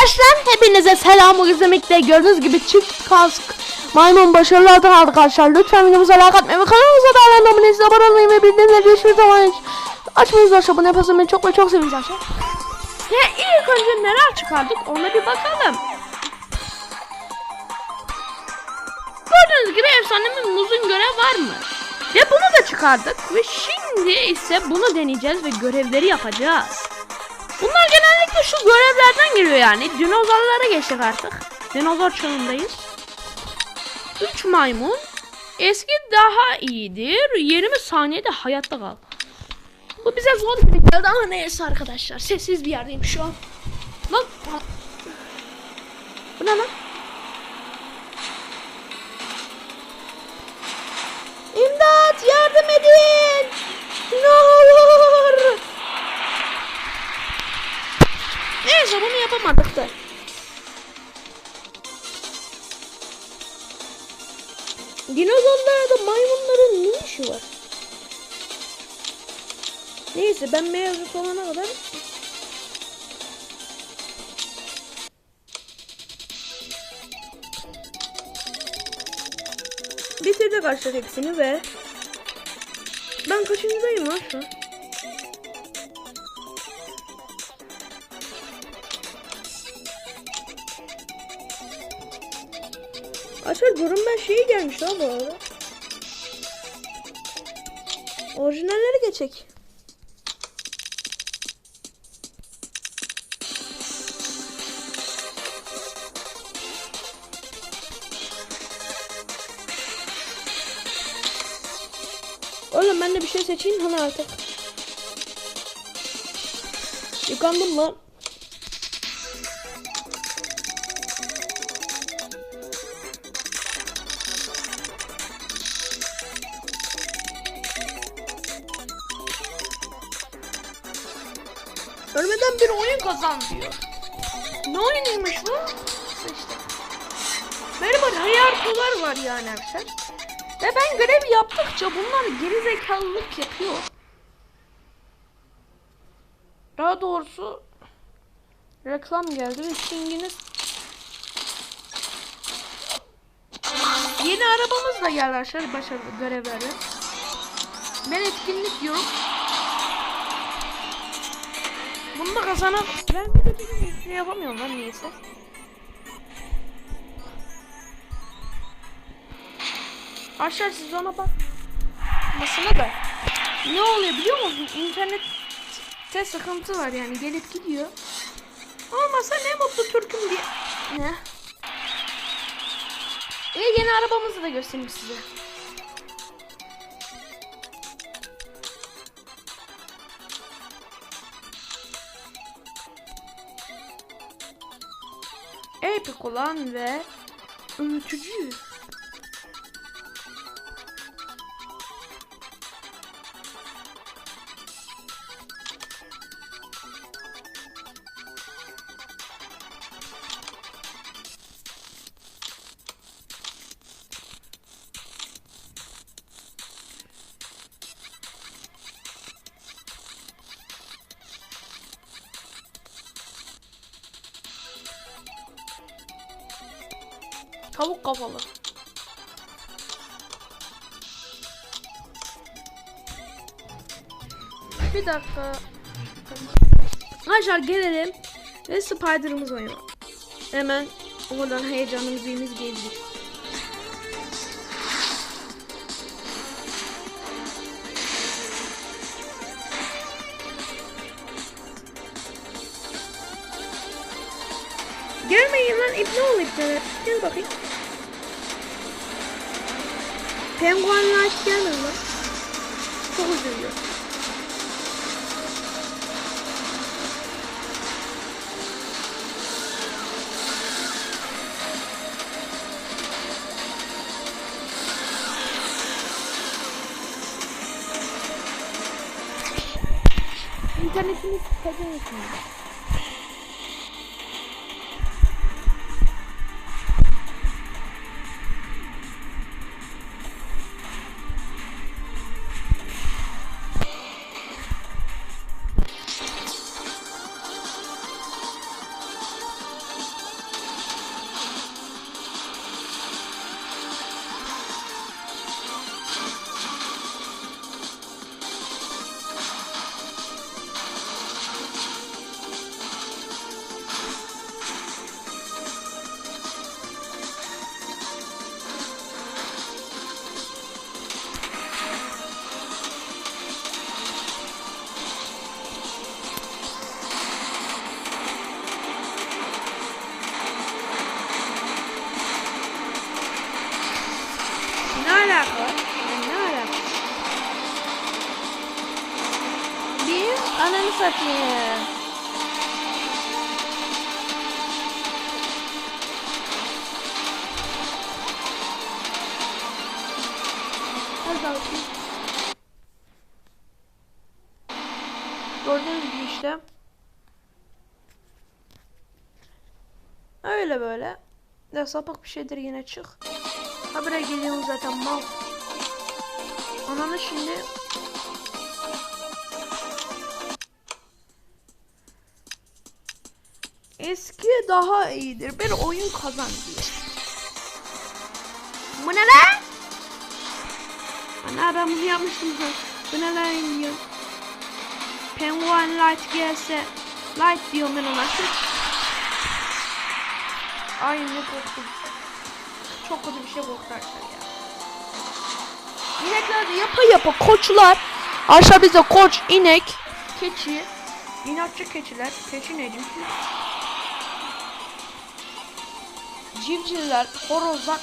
Arkadaşlar hepinize selam izlemekte gördüğünüz gibi çift kask maymun başarılı adın arkadaşlar lütfen videomuza like atmayı ve kanalımıza da abone olmayı abone olmayı ve bildirimleri hiçbir zaman hiç açmayınız arkadaşlar bunu yaparsanız beni çok ve çok seviniz arkadaşlar. Ya ilk önce neler çıkardık ona bir bakalım. Gördüğünüz gibi efsanemiz muzun görev var mı? Ve bunu da çıkardık ve şimdi ise bunu deneyeceğiz ve görevleri yapacağız. Bunlar genellikle şu görevlerden geliyor yani. Dinozorlara geçtik artık. Dinozor çağındayız. 3 maymun. Eski daha iyidir. 20 saniyede hayatta kal. Bu bize zor gibi geldi ama neyse arkadaşlar. Sessiz bir yerdeyim şu an. Lan. Bu ne lan? Dinozorlarda maymunların ne işi var? Neyse ben mevzu olana kadar bitirdik arkadaşlar hepsini ve ben kaçıncıdayım lan? Arkadaşlar görünmez şey gelmiş lan bu arada. Orijinalleri geçek. Oğlum ben de bir şey seçeyim hani artık. Yıkandım lan. Ölmeden bir oyun kazan diyor. Ne oyunuymuş bu? İşte. Böyle hayartolar var yani arkadaşlar. Ve ben görev yaptıkça bunlar geri zekalılık yapıyor. Daha doğrusu reklam geldi ve Sting'iniz Yeni arabamız da geldi arkadaşlar başarılı görevleri. Ben etkinlik yok. Bunu da kazanan ben bir de bir şey yapamıyorum lan niyeyse. Aşağı siz ona bak. Masına da. Ne oluyor biliyor musun? İnternette sıkıntı var yani gelip gidiyor. Olmasa ne mutlu Türk'üm diye. Ne? E yeni arabamızı da göstereyim size. Epic olan ve öğütücü. Tavuk kafalı. Bir dakika. Arkadaşlar gelelim. Ve Spider'ımız oynuyor. Hemen oradan heyecanlı müziğimiz geldi. Gelmeyin lan ipne ol ipne. Gel bakayım. Penguenler hiç gelmedi lan. Çok üzülüyor. alaka? Yani ne alaka? Bir ananı satayım. Gördüğünüz gibi işte. Öyle böyle. Ya sapık bir şeydir yine çık. Ha buraya geliyorum zaten mal. Ananı şimdi. Eski daha iyidir. Bir oyun kazan diyor. Bu ne lan? Ana ben bunu yapmıştım. Bu ne lan diyor. Penguin light gelse. Light diyorum ben ona. Ay ne korktum. Çok kötü bir şey bu arkadaşlar ya. İnekler de yapa yapa koçlar. Aşağı bize koç, inek, keçi. İnatçı keçiler. Keçi ne civciv? Civcivler, horozlar